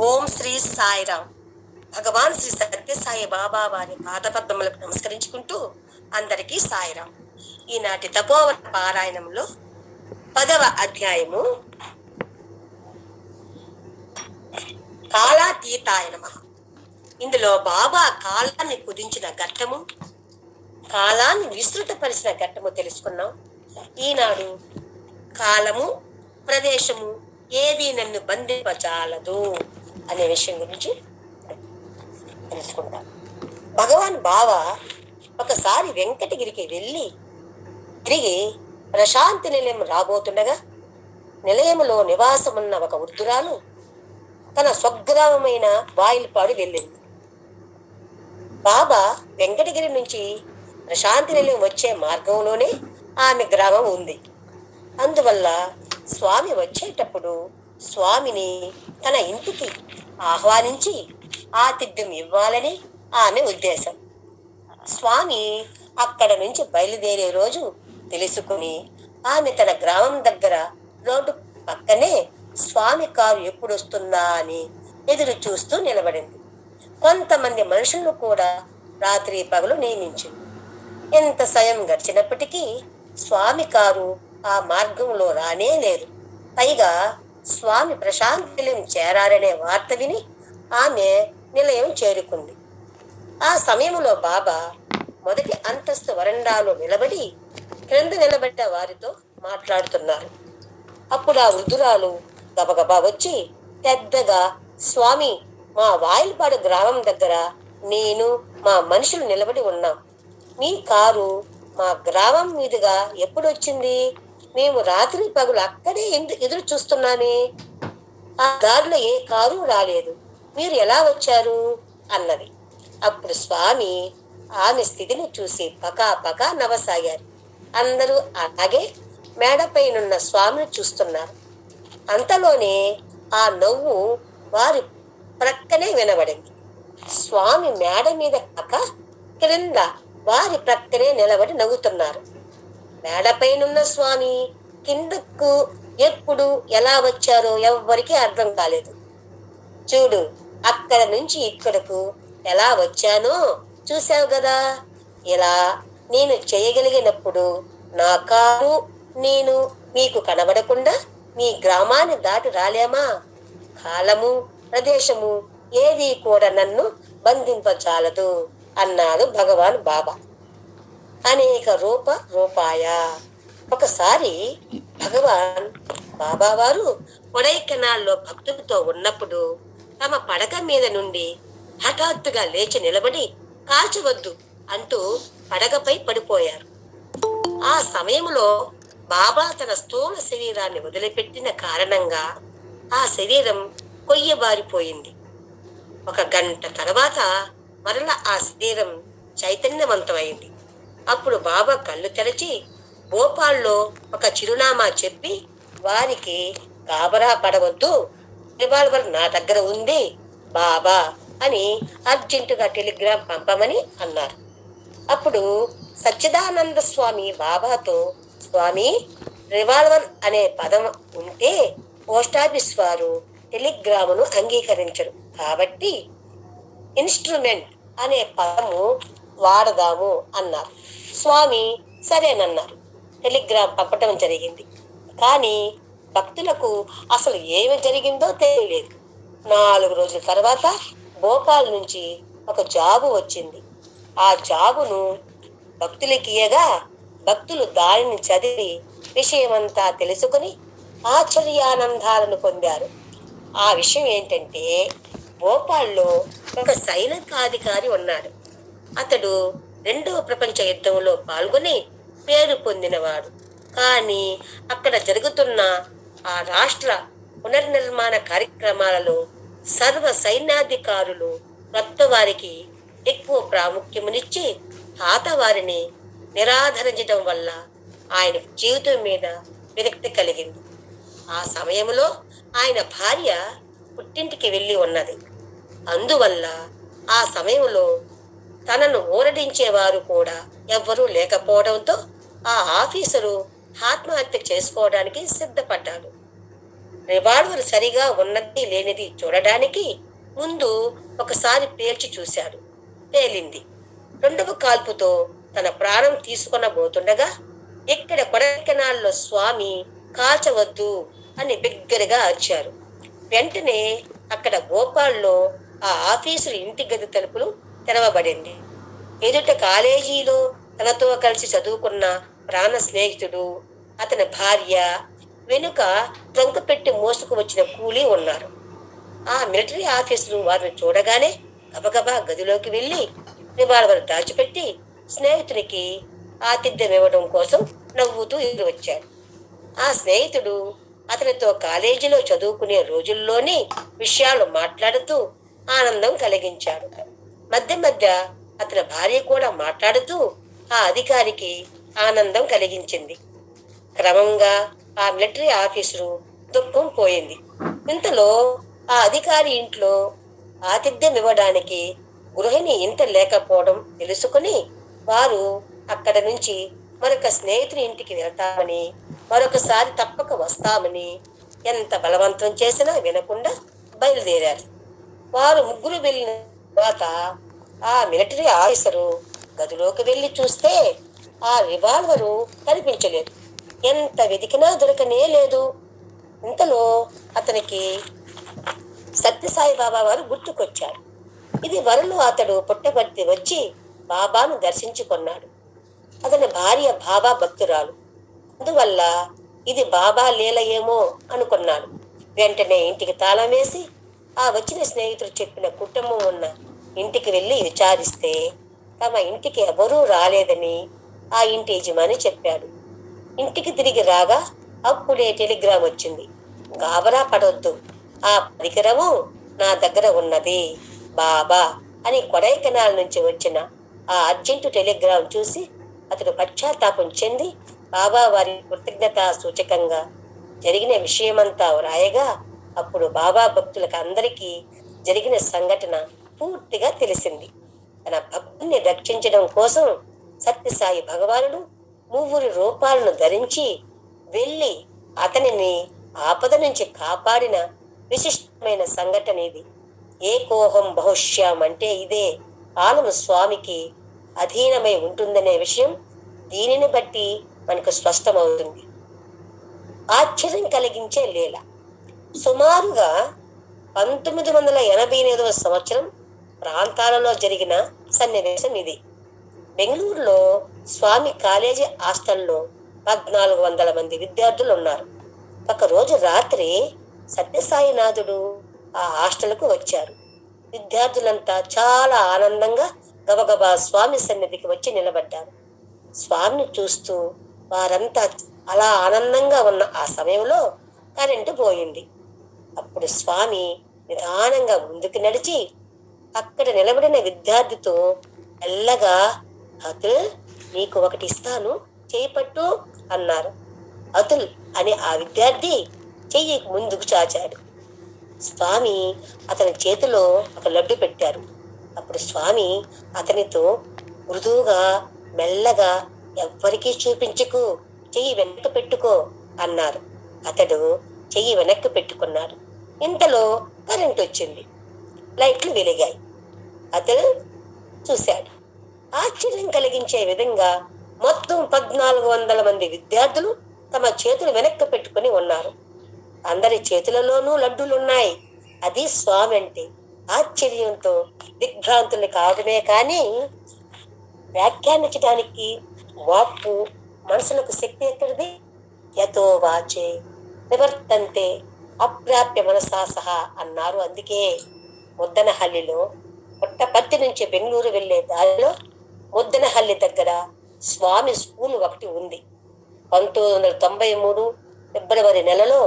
ఓం శ్రీ సాయిరామ్ భగవాన్ శ్రీ సత్యసాయి బాబా వారి పాదపద్మములకు నమస్కరించుకుంటూ అందరికీ సాయిరామ్ ఈనాటి తపోవన పారాయణంలో పదవ అధ్యాయము కాలాతీతాయ నమ. ఇందులో బాబా కాలాన్ని కుదించిన ఘట్టము కాలాన్ని విస్తృతపరిచిన ఘట్టము తెలుసుకున్నాం. ఈనాడు కాలము ప్రదేశము ఏది నన్ను బంధింపజాలదు. అనే విషయం గురించి తెలుసుకుంటాం. భగవాన్ బావ ఒకసారి వెంకటగిరికి వెళ్ళి తిరిగి ప్రశాంతి నిలయం రాబోతుండగా నిలయంలో నివాసమున్న ఒక వృద్ధురాలు తన స్వగ్రామమైన వాయిల్పాడు వెళ్ళింది. బాబా వెంకటగిరి నుంచి ప్రశాంతి నిలయం వచ్చే మార్గంలోనే ఆమె గ్రామం ఉంది. అందువల్ల స్వామి వచ్చేటప్పుడు స్వామిని తన ఇంటికి ఆహ్వానించి ఆతిథ్యం ఇవ్వాలని ఆమె ఉద్దేశం. స్వామి అక్కడ నుంచి బయలుదేరే రోజు తెలుసుకుని ఆమె తన గ్రామం దగ్గర రోడ్డు పక్కనే స్వామి కారు ఎప్పుడు వస్తుందా అని ఎదురు చూస్తూ నిలబడింది. కొంతమంది మనుషులను కూడా రాత్రి పగలు నియమించింది. ఎంత సయం గడిచినప్పటికీ స్వామి కారు ఆ మార్గంలో రానే లేరు పైగా స్వామి ప్రశాంత్ నిలయం చేరారనే వార్త విని ఆమె నిలయం చేరుకుంది. ఆ సమయంలో బాబా మొదటి అంతస్తు వరండాలో నిలబడి క్రింద నిలబడ్డ వారితో మాట్లాడుతున్నారు. అప్పుడు ఆ వృద్ధురాలు గబగబా వచ్చి పెద్దగా స్వామి మా వాయిల్పాడు గ్రామం దగ్గర నేను మా మనుషులు నిలబడి ఉన్నాం. మీ కారు మా గ్రామం మీదుగా ఎప్పుడు వచ్చింది మేము రాత్రి పగులు అక్కడే ఎందు ఎదురు చూస్తున్నామే. ఆ దారిలో ఏ కారు రాలేదు. మీరు ఎలా వచ్చారు? అన్నది. అప్పుడు స్వామి ఆమె స్థితిని చూసి పకా పకా నవ్వసాగారు. అందరూ అలాగే మేడపైనున్న స్వామిని చూస్తున్నారు. అంతలోనే ఆ నవ్వు వారి ప్రక్కనే వినబడింది. స్వామి మేడ మీద కాక క్రింద వారి ప్రక్కనే నిలబడి నవ్వుతున్నారు. మేడపైనున్న స్వామి కిందకు ఎప్పుడు ఎలా వచ్చారో ఎవ్వరికీ అర్థం కాలేదు. చూడు అక్కడ నుంచి ఇక్కడకు ఎలా వచ్చానో చూసావు కదా ఇలా నేను చేయగలిగినప్పుడు నా కారు నేను మీకు కనబడకుండా మీ గ్రామాన్ని దాటి రాలేమా? కాలము ప్రదేశము ఏది కూడా నన్ను బంధింపచాలదు అన్నాడు భగవాన్ బాబా. అనేక రూప రూపాయ. ఒకసారి భగవాన్ బాబా వారు కొడైకెనాల్లో భక్తులతో ఉన్నప్పుడు తమ పడక మీద నుండి హఠాత్తుగా లేచి నిలబడి కాల్చవద్దు అంటూ పడగపై పడిపోయారు. ఆ సమయంలో బాబా తన స్థూల శరీరాన్ని వదిలిపెట్టిన కారణంగా ఆ శరీరం కొయ్యబారిపోయింది. ఒక గంట తర్వాత మరల ఆ శరీరం చైతన్యవంతమైంది. అప్పుడు బాబా కళ్ళు తెరచి భోపాల్లో ఒక చిరునామా చెప్పి వారికి గాబరా పడవద్దు రివాల్వర్ నా దగ్గర ఉంది బాబా అని అర్జెంటుగా టెలిగ్రామ్ పంపమని అన్నారు. అప్పుడు సచ్చిదానంద స్వామి బాబాతో స్వామి రివాల్వర్ అనే పదం ఉంటే పోస్టాఫీస్ వారు టెలిగ్రామును అంగీకరించరు కాబట్టి ఇన్స్ట్రుమెంట్ అనే పదము వాడదాము అన్నారు. స్వామి సరేనన్నారు. టెలిగ్రామ్ పంపటం జరిగింది. కానీ భక్తులకు అసలు ఏమి జరిగిందో తెలియలేదు. నాలుగు రోజుల తర్వాత భోపాల్ నుంచి ఒక జాబు వచ్చింది. ఆ జాబును భక్తులకి ఇయ్యగా భక్తులు దానిని చదివి విషయమంతా తెలుసుకుని ఆశ్చర్యానందాలను పొందారు. ఆ విషయం ఏంటంటే భోపాల్లో ఒక సైనికాధికారి ఉన్నాడు. అతడు రెండవ ప్రపంచ యుద్ధంలో పాల్గొని పేరు పొందినవాడు. కానీ అక్కడ జరుగుతున్న ఆ రాష్ట్ర పునర్నిర్మాణ కార్యక్రమాలలో సర్వ సైన్యాధికారులు కొత్త వారికి ఎక్కువ ప్రాముఖ్యమునిచ్చి పాత వారిని నిరాధరించడం వల్ల ఆయన జీవితం మీద విరక్తి కలిగింది. ఆ సమయంలో ఆయన భార్య పుట్టింటికి వెళ్ళి ఉన్నది. అందువల్ల ఆ సమయంలో తనను ఊరడించేవారు కూడా ఎవ్వరూ లేకపోవడంతో ఆ ఆఫీసరు ఆత్మహత్య చేసుకోవడానికి సిద్ధపడ్డాడు. రివాల్వర్ సరిగా ఉన్నది లేనిది చూడడానికి ముందు ఒకసారి పేల్చి చూశాడు. పేలింది. రెండవ కాల్పుతో తన ప్రాణం తీసుకొనబోతుండగా ఇక్కడ కొడకెనాల్లో స్వామి కాల్చవద్దు అని బిగ్గరగా అరిచారు. వెంటనే అక్కడ భోపాల్లో ఆ ఆఫీసులు ఇంటి గది తలుపులు తెరవబడింది. ఎదుట కాలేజీలో తనతో కలిసి చదువుకున్న ప్రాణ స్నేహితుడు అతని భార్య వెనుక ట్రంక్ పెట్టి మోసుకు వచ్చిన కూలీ ఉన్నారు. ఆ మిలిటరీ ఆఫీసులు వారిని చూడగానే గబగబా గదిలోకి వెళ్ళి రివాల్వర్ దాచిపెట్టి స్నేహితునికి ఆతిథ్యం ఇవ్వడం కోసం నవ్వుతూ ఎదురు వచ్చాడు. ఆ స్నేహితుడు అతనితో కాలేజీలో చదువుకునే రోజుల్లోని విషయాలు మాట్లాడుతూ ఆనందం కలిగించాడు. మధ్య మధ్య అతని భార్య కూడా మాట్లాడుతూ ఆ అధికారికి ఆనందం కలిగించింది. క్రమంగా ఆ మిలిటరీ ఆఫీసరు దుఃఖం పోయింది. ఇంతలో ఆ అధికారి ఇంట్లో ఆతిథ్యం ఇవ్వడానికి గృహిణి ఇంట లేకపోవడం తెలుసుకుని వారు అక్కడ నుంచి మరొక స్నేహితుని ఇంటికి వెళ్తామని మరొకసారి తప్పక వస్తామని ఎంత బలవంతం చేసినా వినకుండా బయలుదేరారు. వారు ముగ్గురు వెళ్ళిన తర్వాత ఆ మిలిటరీ ఆఫీసరు గదిలోకి వెళ్ళి చూస్తే ఆ రివాల్వరు కనిపించలేదు. ఎంత వెతికినా దొరకనే లేదు. ఇంతలో అతనికి సత్యసాయి బాబా వారు గుర్తుకొచ్చారు. ఇది వరలో అతడు పుట్టబర్తి వచ్చి బాబాను దర్శించుకున్నాడు. అతని భార్య బాబా భక్తురాలు. అందువల్ల ఇది బాబా లీల ఏమో అనుకున్నాడు. వెంటనే ఇంటికి తాళం వేసి ఆ వచ్చిన స్నేహితుడు చెప్పిన కుటుంబం ఉన్న ఇంటికి వెళ్ళి విచారిస్తే తమ ఇంటికి ఎవరూ రాలేదని ఆ ఇంటి యజమాని చెప్పాడు. ఇంటికి తిరిగి రాగా అప్పుడే టెలిగ్రామ్ వచ్చింది. గాబరా పడొద్దు. ఆ పరికరము నా దగ్గర ఉన్నది. బాబా అని కొడైకెనాల్ నుంచి వచ్చిన ఆ అర్జెంటు టెలిగ్రామ్ చూసి అతడు పశ్చాత్తాపం చెంది బాబా వారి కృతజ్ఞత సూచకంగా జరిగిన విషయమంతా వ్రాయగా అప్పుడు బాబా భక్తులకు అందరికీ జరిగిన సంఘటన పూర్తిగా తెలిసింది. తన భక్తుల్ని రక్షించడం కోసం సత్యసాయి భగవానుడు మూవురి రూపాలను ధరించి వెళ్ళి అతనిని ఆపద నుంచి కాపాడిన విశిష్టమైన సంఘటన ఇది ఏకోహం బహుశ్యాం అంటే ఇదే ఆలము స్వామికి అధీనమై ఉంటుందనే విషయం దీనిని బట్టి మనకు స్పష్టమవుతుంది. ఆశ్చర్యం కలిగించే లీల. సుమారుగా పంతొమ్మిది వందల ఎనభై ఎనిమిదవ సంవత్సరం ప్రాంతాలలో జరిగిన సన్నివేశం ఇది. బెంగళూరులో స్వామి కాలేజీ హాస్టల్లో పద్నాలుగు వందల మంది విద్యార్థులు ఉన్నారు. ఒకరోజు రాత్రి సత్యసాయినాథుడు ఆ హాస్టల్కు వచ్చారు. విద్యార్థులంతా చాలా ఆనందంగా గబగబా స్వామి సన్నిధికి వచ్చి నిలబడ్డారు. స్వామిని చూస్తూ వారంతా అలా ఆనందంగా ఉన్న ఆ సమయంలో కరెంటు పోయింది. అప్పుడు స్వామి నిదానంగా ముందుకు నడిచి అక్కడ నిలబడిన విద్యార్థితో మెల్లగా అతుల్ నీకు ఒకటి ఇస్తాను చేయి పట్టు అన్నారు. అతుల్ అనే ఆ విద్యార్థి చెయ్యి ముందుకు చాచాడు. స్వామి అతని చేతిలో ఒక లడ్డు పెట్టారు. అప్పుడు స్వామి అతనితో మృదువుగా మెల్లగా ఎవ్వరికీ చూపించకు చెయ్యి వెనక్కి పెట్టుకో అన్నారు. అతడు చెయ్యి వెనక్కి పెట్టుకున్నాడు. ఇంతలో కరెంట్ వచ్చింది. లైట్లు వెలిగాయి. అతను చూశాడు. ఆశ్చర్యం కలిగించే విధంగా మొత్తం పద్నాలుగు వందల మంది విద్యార్థులు తమ చేతులు వెనక్కి పెట్టుకుని ఉన్నారు. అందరి చేతులలోనూ లడ్డూలున్నాయి. అది స్వామి అంటే ఆశ్చర్యంతో దిగ్భ్రాంతులు కావడమే కానీ వ్యాఖ్యానించడానికి వాక్కు మనసులకు శక్తి ఎక్కడిది? యతో వాచే. నివర్తంతే అప్రాప్య మనసా సహా అన్నారు. అందుకే ముద్దనహల్లిలో పుట్టపర్తి నుంచి బెంగళూరు వెళ్ళే దారిలో ముద్దనహల్లి దగ్గర స్వామి స్కూల్ ఒకటి ఉంది. పంతొమ్మిది వందల తొంభై మూడు ఫిబ్రవరి నెలలో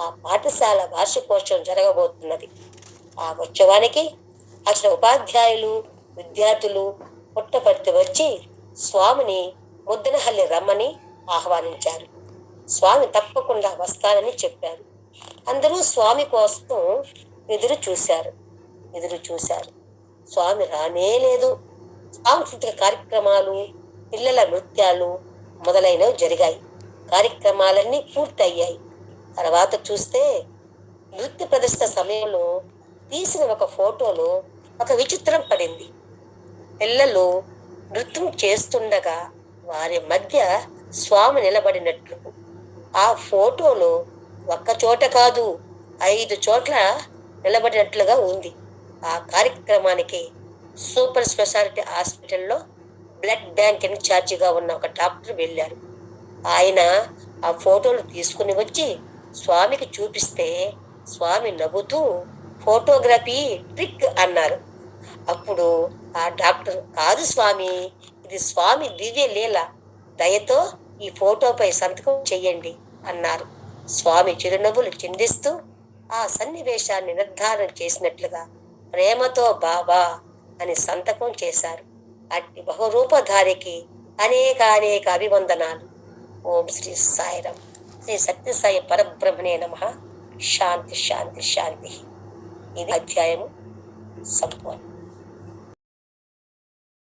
ఆ పాఠశాల వార్షికోత్సవం జరగబోతున్నది. ఆ ఉత్సవానికి అసలు ఉపాధ్యాయులు విద్యార్థులు పుట్టపర్తి వచ్చి స్వామిని ముద్దనహల్లి రమ్మని ఆహ్వానించారు. స్వామి తప్పకుండా వస్తానని చెప్పారు. అందరూ స్వామి కోసం ఎదురు చూశారు ఎదురు చూశారు. స్వామి రానే లేదు. సాంస్కృతిక కార్యక్రమాలు పిల్లల నృత్యాలు మొదలైనవి జరిగాయి. కార్యక్రమాలన్నీ పూర్తయ్యాయి. తర్వాత చూస్తే నృత్య ప్రదర్శన సమయంలో తీసిన ఒక ఫోటోలో ఒక విచిత్రం పడింది. పిల్లలు నృత్యం చేస్తుండగా వారి మధ్య స్వామి నిలబడినట్లు. ఆ ఫోటోలో ఒక్క చోట కాదు ఐదు చోట్ల నిలబడినట్లుగా ఉంది. ఆ కార్యక్రమానికి సూపర్ స్పెషాలిటీ హాస్పిటల్లో బ్లడ్ బ్యాంక్ ఇన్ఛార్జిగా ఉన్న ఒక డాక్టర్ వెళ్ళారు. ఆయన ఆ ఫోటోలు తీసుకుని వచ్చి స్వామికి చూపిస్తే స్వామి నవ్వుతూ ఫోటోగ్రఫీ ట్రిక్ అన్నారు. అప్పుడు ఆ డాక్టర్ కాదు స్వామి ఇది స్వామి దివ్య లీల. దయతో ఈ ఫోటోపై సంతకం చెయ్యండి అన్నారు. స్వామి చిరునవ్వులు చిందిస్తూ ఆ సన్నివేశాన్ని నిర్ధారణ చేసినట్లుగా ప్రేమతో బాబా అని సంతకం చేశారు. అట్టి బహురూపధారికి అనేక అనేక అభివందనాలు. ఓం శ్రీ సాయిరం శ్రీ సత్యసాయి పరబ్రహ్మణే నమ. శాంతి శాంతి శాంతి. ఇది అధ్యాయము సంపూర్ణ.